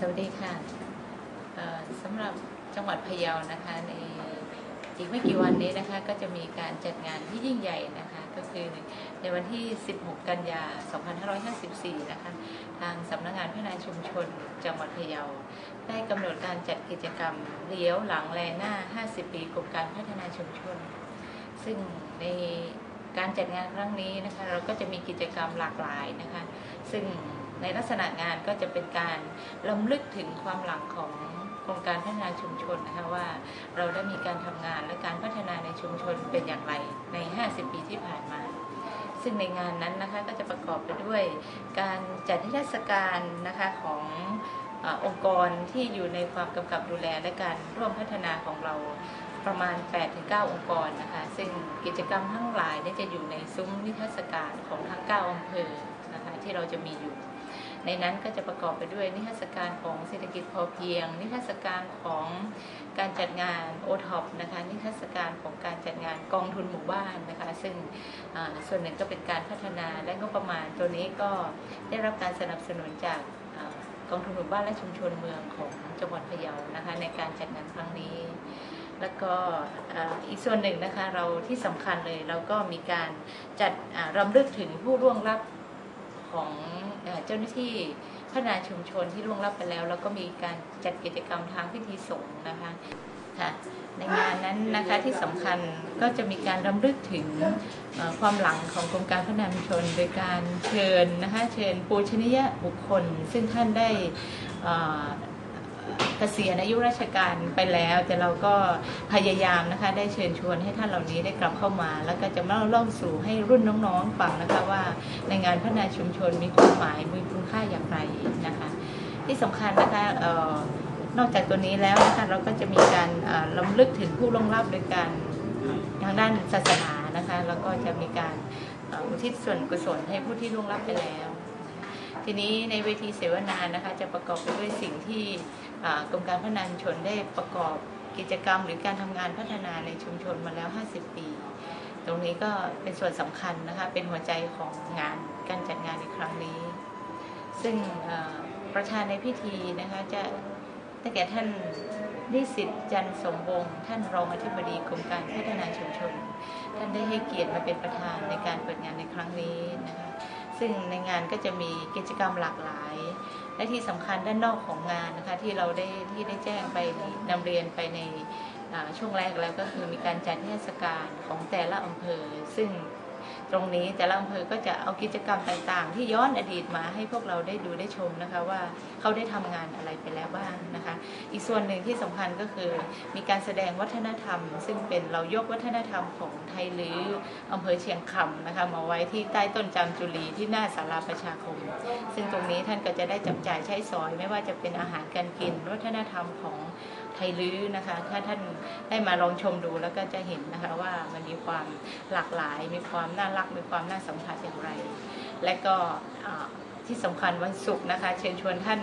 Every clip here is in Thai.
สวัสดีค่ะสำหรับจังหวัดพะเยานะคะใน อีกไม่กี่วันนี้นะคะก็จะมีการจัดงานที่ยิ่งใหญ่นะคะก็คือในวันที่ 16 กันยา 2554 นะคะทางสำนักงานพัฒนาชุมชนจังหวัดพะเยาได้กำหนดการจัดกิจกรรมเลี้ยวหลังแลหน้า 50 ปีกรมการพัฒนาชุมชน ซึ่งในการจัดงานครั้งนี้นะคะเราก็จะมีกิจกรรมหลากหลายนะคะซึ่งในลักษณะงานก็จะเป็นการล้ำลึกถึงความหลังของ ครงการพัฒนาชุมชนนะคะว่าเราได้มีการทำงานและการพัฒนาในชุมชนเป็นอย่างไรใน 50 ปีที่ผ่านมา ซึ่งในงานนั้นนะคะก็จะประกอบไปด้วยการจัดนิทรรศการนะคะของอองค์กรที่อยู่ในความกำกับดูแลและการร่วมพัฒนาของเราประมาณ 8-9 องค์กรนะคะ ซึ่งกิจกรรมทั้งหลายนี่ยจะอยู่ในซุ้มนิทรรศการของทั้ง 9 อำเภอนะคะที่เราจะมีอยู่ ในนั้นก็จะประกอบไปด้วยนิทรรศการของเศรษฐกิจพอเพียง นิทรรศการของการจัดงานโอท็อปนะคะนิทรรศการของการจัดงานกองทุนหมู่บ้านนะคะซึ่งส่วนหนึ่งก็เป็นการพัฒนาและงบประมาณตัวนี้ก็ได้รับการสนับสนุนจากกองทุนหมู่บ้านและชุมชนเมืองของจังหวัดพะเยานะคะในการจัดงานครั้งนี้ แล้วก็อีกส่วนหนึ่งนะคะเราที่สำคัญเลยเราก็มีการจัดอ่ารำลึกถึงผู้ร่วงลับ ของเจ้าหน้าที่พัฒนาชุมชนที่ร่วงลับไปแล้ว แล้วก็มีการจัดกิจกรรมทางพิธีสงฆ์นะคะค่ะในงานนั้นนะคะที่สำคัญก็จะมีการรำลึกถึงความหลังของกรมการพัฒนาชุมชน โดยการเชิญนะคะเชิญปูชนียบุคคล ซึ่งท่านได้ เอ่อเกษียณอายุราชการไปแล้ว แต่เราก็พยายามนะคะ ได้เชิญชวนให้ท่านเหล่านี้ได้กลับเข้ามา แล้วก็จะมาเล่าสู่ให้รุ่นน้องๆฟังนะคะว่าในงานพัฒนาชุมชนมีความหมายมีคุณค่าอย่างไรนะคะ ที่สำคัญนะคะออนอกจากตัวนี้แล้วนะคะเราก็จะมีการออล้ำลึกถึงผู้ล่วงลับโดยการทางด้านศาสนานะคะ แล้วก็จะมีการอุทิศส่วนกุศลให้ผู้ที่ล่วงลับไปแล้ว ทีนี้ในเวทีเสวนานะคะจะประกอบไปด้วยสิ่งที่กรมการพัฒนาชนได้ประกอบกิจกรรม หรือการทำงานพัฒนาในชุมชนมาแล้ว 50 ปี ตรงนี้ก็เป็นส่วนสำคัญนะคะเป็นหัวใจของงานการจัดงานในครั้งนี้ ซึ่งประธานในพิธีนะคะจะได้งแก่ท่านนิสิตจันสมวงศ์ท่านรองอธิบดีกรมการพัฒนาชุมชน ท่านได้ให้เกียรติมาเป็นประธานในการเปิดงานใน ซึ่งในงานก็จะมีกิจกรรมหลากหลาย และที่สำคัญด้านนอกของงานนะคะที่เราได้ที่ได้แจ้งไปนำเรียนไปในช่วงแรกแล้วก็คือมีการจัดเทศกาลของแต่ละอำเภอ ซึ่ง ตรงนี้แต่ละอำเภอก็จะเอากิจกรรมต่างๆ ที่ย้อนอดีตมาให้พวกเราได้ดูได้ชมนะคะว่าเขาได้ทำงานอะไรไปแล้วบ้างนะคะ อีกส่วนหนึ่งที่สำคัญก็คือมีการแสดงวัฒนธรรม ซึ่งเป็นเรายกวัฒนธรรมของไทยลื้ออำเภอเชียงคำนะคะมาไว้ที่ใต้ต้นจามจุลีที่หน้าศาลาประชาคม ซึ่งตรงนี้ท่านก็จะได้จับจ่ายใช้สอย ไม่ว่าจะเป็นอาหารการกินวัฒนธรรมของไทยลื้อนะคะ ถ้าท่านได้มาลองชมดูแล้วก็จะเห็นนะคะว่ามันมีความหลากหลายมีความน่ารักมีความน่าสัมผัสอย่างไร และก็ที่สำคัญวันศุกร์นะคะ เชิญชวนท่าน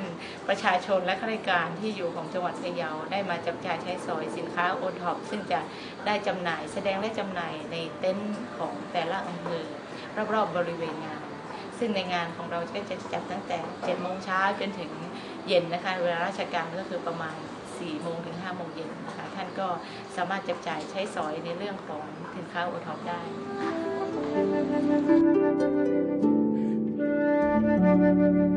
ประชาชนและข้าราชการที่อยู่ของจังหวัดพะเยาได้มาจับจ่ายใช้สอยสินค้าโอท็อปซึ่งจะได้จำหน่ายแสดงและจำหน่ายในเต็นท์ของแต่ละอำเภอรอบๆบริเวณงาน ซึ่งในงานของเราก็จะจัดตั้งแต่7โมงเช้าจนถึงเย็นนะคะ เวลาราชการก็คือประมาณ4โมงถึง5โมงเย็นนะคะท่านก็สามารถจับจ่ายใช้สอยในเรื่องของสินค้าโอท็อปได้ Thank you.